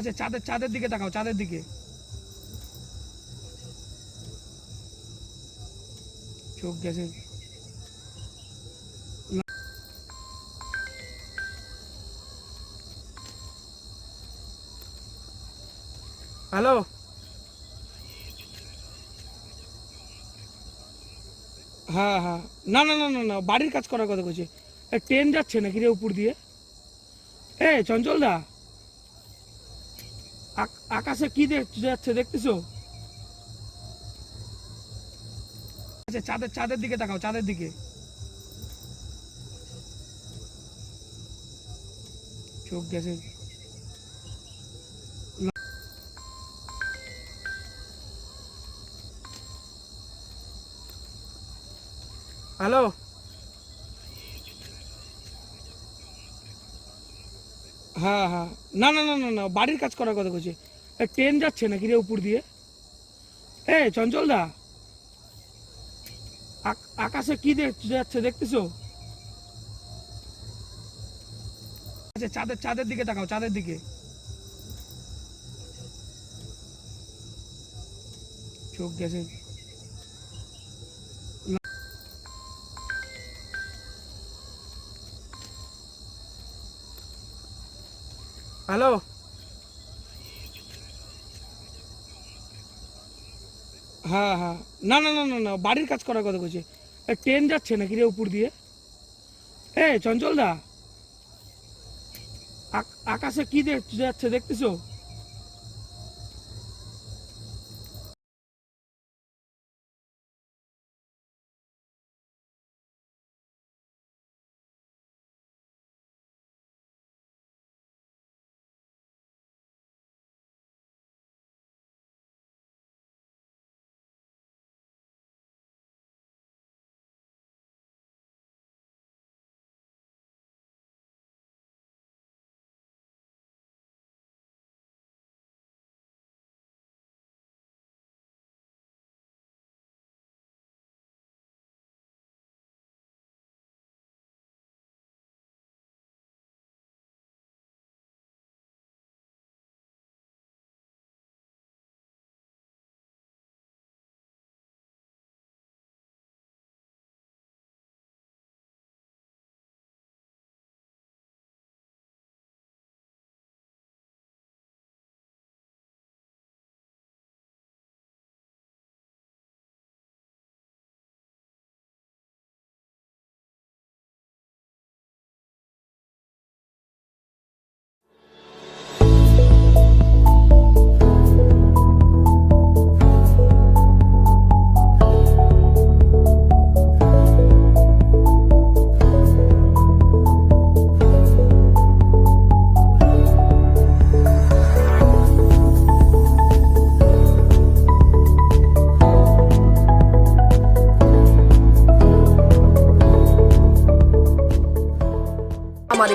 আচ্ছা চাঁদের চাঁদের দিকে তাকাও চাঁদের দিকে। চোখ গেছে। হ্যালো? হ্যাঁ হ্যাঁ। না না না না না বাড়ির কাজ করার কথা বলছি। ট্রেন যাচ্ছে নাকি রে উপর দিয়ে? এ চঞ্চল দা? আকাশে কি দেখ- যাচ্ছে দেখতেছো? আচ্ছা চাঁদের চাঁদের দিকে তাকাও, চাঁদের দিকে। চোখ গেছে। হ্যালো? হ্যাঁ হ্যাঁ। না না না না না, বাড়ির কাজ করার কথা বলছি। ট্রেন যাচ্ছে নাকি রে উপর দিয়ে? এ, চঞ্চল দা। আকাশে কি যাচ্ছে দেখতেছো? আচ্ছা চাঁদের চাঁদের দিকে তাকাও, চাঁদের দিকে। চোখ গেছে। হ্যালো? হ্যাঁ হ্যাঁ। না না না না না, বাড়ির কাজ করার কথা বলছি। ট্রেন যাচ্ছে নাকি রে উপর দিয়ে? এ চঞ্চল দা আকাশে কি যাচ্ছে দেখতেছো?